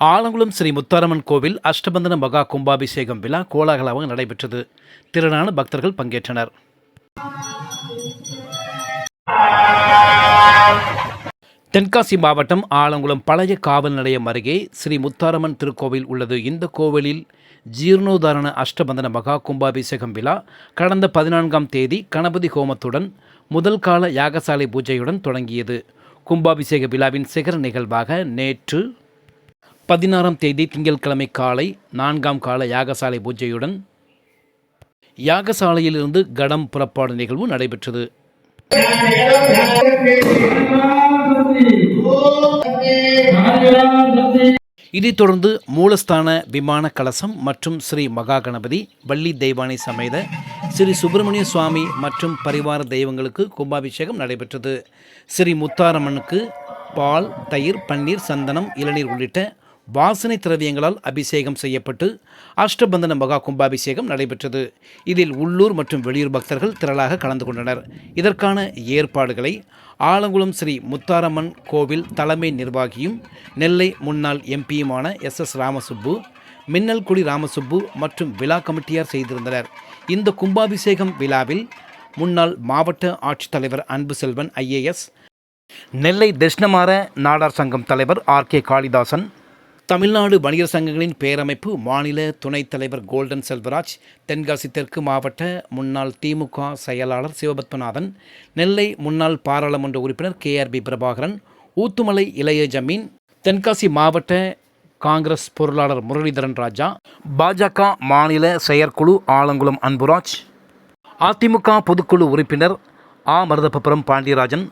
ஆலங்குளம் ஸ்ரீ முத்தாரம்மன் கோவில் அஷ்டபந்தன மகா கும்பாபிஷேகம் விழா கோலாகலமாக நடைபெற்றது. திரளான பக்தர்கள் பங்கேற்றனர். தென்காசி மாவட்டம் ஆலங்குளம் பழைய காவல் நிலையம் அருகே ஸ்ரீ முத்தாரம்மன் திருக்கோவில் உள்ளது. இந்த கோவிலில் ஜீர்ணோதாரண அஷ்டபந்தன மகா கும்பாபிஷேகம் விழா கடந்த பதினான்காம் தேதி கணபதி ஹோமத்துடன் முதல் கால யாகசாலை பூஜையுடன் தொடங்கியது. கும்பாபிஷேக விழாவின் சிகர நிகழ்வாக நேற்று பதினாறாம் தேதி திங்கட்கிழமை காலை நான்காம் கால யாகசாலை பூஜையுடன் யாகசாலையிலிருந்து கடம் புறப்பாடு நிகழ்வு நடைபெற்றது இதைத் தொடர்ந்து மூலஸ்தான விமான கலசம் மற்றும் ஸ்ரீ மகா கணபதி வள்ளி தெய்வானை சமேத ஸ்ரீ சுப்பிரமணிய சுவாமி மற்றும் பரிவார தெய்வங்களுக்கு கும்பாபிஷேகம் நடைபெற்றது. ஸ்ரீ முத்தாரம்மனுக்கு பால் தயிர் பன்னீர் சந்தனம் இளநீர் உள்ளிட்ட வாசனை திரவியங்களால் அபிஷேகம் செய்யப்பட்டு அஷ்டபந்தன மகா கும்பாபிஷேகம் நடைபெற்றது. இதில் உள்ளூர் மற்றும் வெளியூர் பக்தர்கள் திரளாக கலந்து கொண்டனர். இதற்கான ஏற்பாடுகளை ஆலங்குளம் ஸ்ரீ முத்தாரம்மன் கோவில் தலைமை நிர்வாகியும் நெல்லை முன்னாள் எம்பியுமான எஸ். எஸ். ராமசுப்பு மின்னல்குடி ராமசுப்பு மற்றும் விழா கமிட்டியார் செய்திருந்தனர். இந்த கும்பாபிஷேகம் விழாவில் முன்னாள் மாவட்ட ஆட்சித்தலைவர் அன்பு செல்வன் ஐஏஎஸ் நெல்லை தட்சிணமார நாடார் சங்கம் தலைவர் ஆர். கே. காளிதாசன் தமிழ்நாடு வணிகர் சங்கங்களின் பேரமைப்பு மாநில துணைத் தலைவர் கோல்டன் செல்வராஜ் தென்காசி தெற்கு மாவட்ட முன்னாள் திமுக செயலாளர் சிவபத்மநாதன் நெல்லை முன்னாள் பாராளுமன்ற உறுப்பினர் கேஆர்பி பிரபாகரன் ஊத்துமலை இளைய ஜமீன் தென்காசி மாவட்ட காங்கிரஸ் பொருளாளர் முரளிதரன் ராஜா பாஜக மாநில செயற்குழு ஆலங்குளம் அன்புராஜ் அதிமுக பொதுக்குழு உறுப்பினர் ஆ. மருதப்பபுரம் பாண்டியராஜன்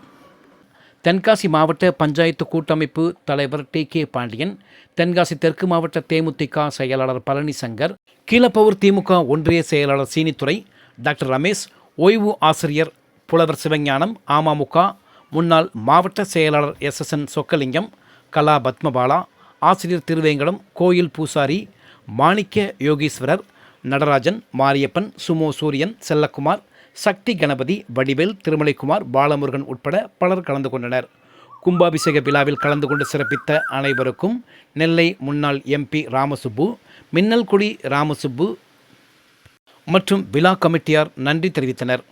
தென்காசி மாவட்ட பஞ்சாயத்து கூட்டமைப்பு தலைவர் டி கே பாண்டியன் தென்காசி தெற்கு மாவட்ட தேமுதிக செயலாளர் பழனிசங்கர் கீழப்பவர் கீழப்பவூர் திமுக ஒன்றிய செயலாளர் சீனித்துறை டாக்டர் ரமேஷ் ஓய்வு ஆசிரியர் புலவர் சிவஞானம் அமமுக முன்னாள் மாவட்ட செயலாளர் S S N Chokkalingam Kala Padmabala ஆசிரியர் திருவேங்கடம் கோயில் பூசாரி மாணிக்க யோகீஸ்வரர் நடராஜன் மாரியப்பன் சுமோ சூரியன் செல்லக்குமார் சக்தி கணபதி வடிவேல் திருமலைக்குமார் பாலமுருகன் உட்பட பலர் கலந்து கொண்டனர். கும்பாபிஷேக விழாவில் கலந்து கொண்டு சிறப்பித்த அனைவருக்கும் நெல்லை முன்னாள் எம்பி ராமசுப்பு மின்னல்குடி ராமசுப்பு மற்றும் விழா கமிட்டியார் நன்றி தெரிவித்தனர்.